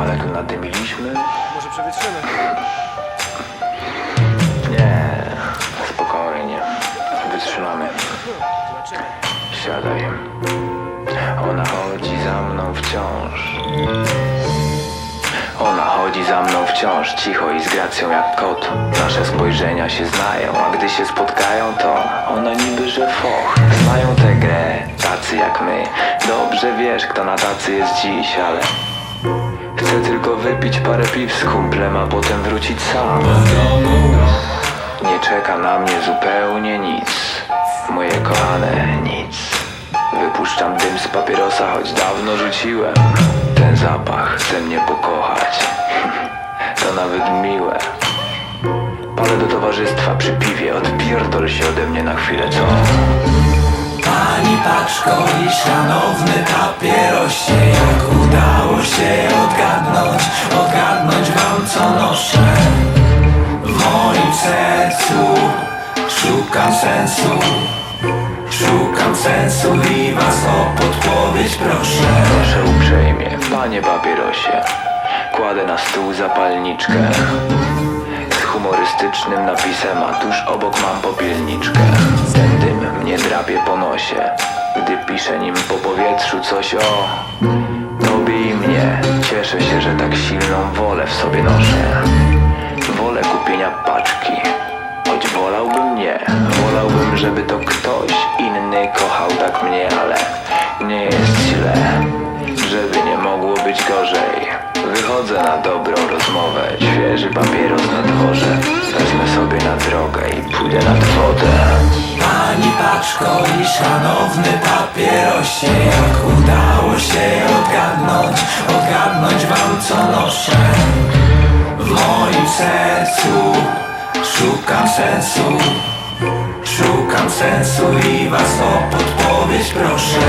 Ale tu nadymiliśmy? Może przewietrzymy? Nie, spokojnie. Wytrzymamy. Siadaj. Ona chodzi za mną wciąż. Ona chodzi za mną wciąż, cicho i z gracją jak kot. Nasze spojrzenia się znają, a gdy się spotkają, to ona niby że foch. Znają tę grę, tacy jak my. Dobrze wiesz, kto na tacy jest dziś, ale chcę tylko wypić parę piw z kumplem, a potem wrócić sam. Nie czeka na mnie zupełnie nic, moje kochane nic. Wypuszczam dym z papierosa, choć dawno rzuciłem. Chce mnie pokochać. To nawet miłe. Palę do towarzystwa przy piwie, odpierdol się ode mnie na chwilę, co? Pani paczko i szanowny papierosie Jak udało się odgadnąć, odgadnąć wam co noszę W moim sercu szukam sensu Szukam sensu i was o podpowiedź proszę Proszę uprzejmie, panie papierosie. Kładę na stół zapalniczkę z humorystycznym napisem, a tuż obok mam popielniczkę. Ten dym mnie drapie po nosie, gdy piszę nim po powietrzu coś o tobie i mnie. Cieszę się, że tak silną wolę w sobie noszę. Wolę kupienia paczki, choć wolałbym nie. Wolałbym, żeby to ktoś inny kochał tak mnie, ale nie jest źle, Wychodzę na dobrą rozmowę, świeży papieros na dworze. Wezmę sobie na drogę i pójdę nad wodę. Pani paczko i szanowny papierosie Jak udało się odgadnąć, odgadnąć wam co noszę W moim sercu szukam sensu Szukam sensu i was o podpowiedź proszę